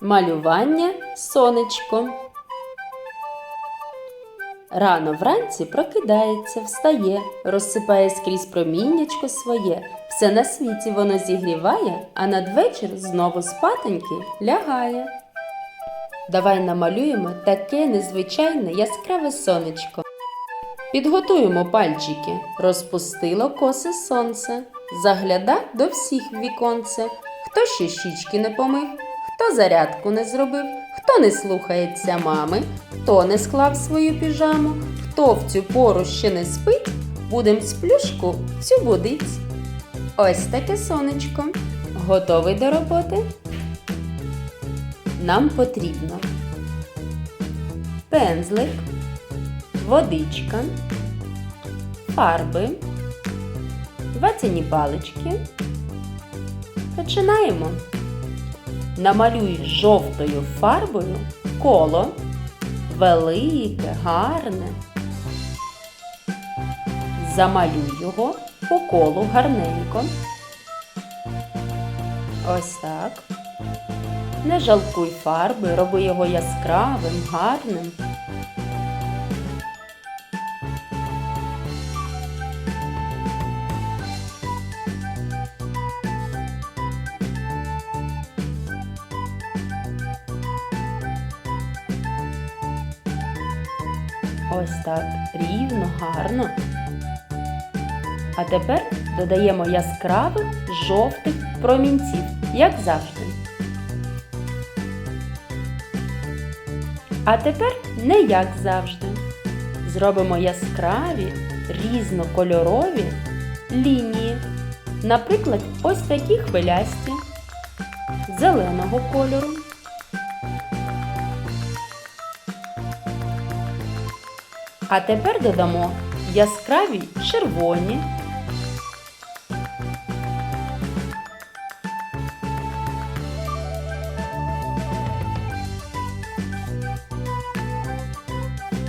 Малювання сонечко. Рано вранці прокидається, встає, розсипає скрізь проміннячко своє. Все на світі воно зігріває, а надвечір знову спатоньки лягає. Давай намалюємо таке незвичайне яскраве сонечко. Підготуємо пальчики, розпустило коси сонце, загляда до всіх віконце, хто ще щічки не помив, хто зарядку не зробив, хто не слухається мами, хто не склав свою піжаму, хто в цю пору ще не спить, будем сплюшку цю будить. Ось таке сонечко. Готовий до роботи? Нам потрібно пензлик, водичка, фарби, ватяні палички. Починаємо. Намалюй жовтою фарбою коло велике, гарне. Замалюй його по колу гарненько. Ось так. Не жалкуй фарби, роби його яскравим, гарним. Ось так рівно, гарно. А тепер додаємо яскравих жовтих промінців, як завжди. А тепер не як завжди. Зробимо яскраві різнокольорові лінії. Наприклад, ось такі хвилясті зеленого кольору. А тепер додамо яскраві червоні.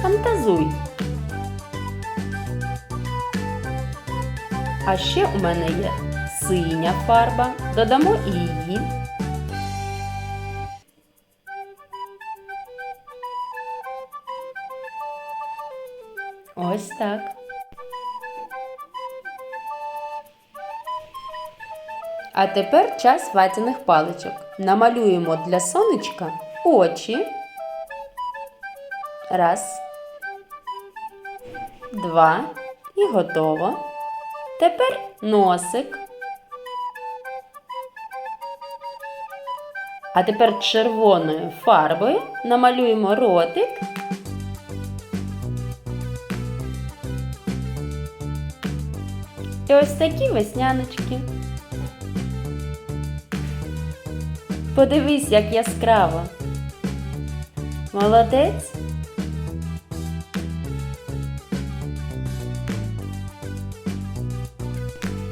Фантазуй. А ще у мене є синя фарба. Додамо і її. Ось так. А тепер час ватяних паличок. Намалюємо для сонечка очі. Раз. Два. І готово. Тепер носик. А тепер червоною фарбою намалюємо ротик. І ось такі весняночки. Подивись, як яскраво. Молодець.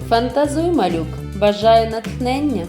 Фантазуй, малюк, бажаю натхнення.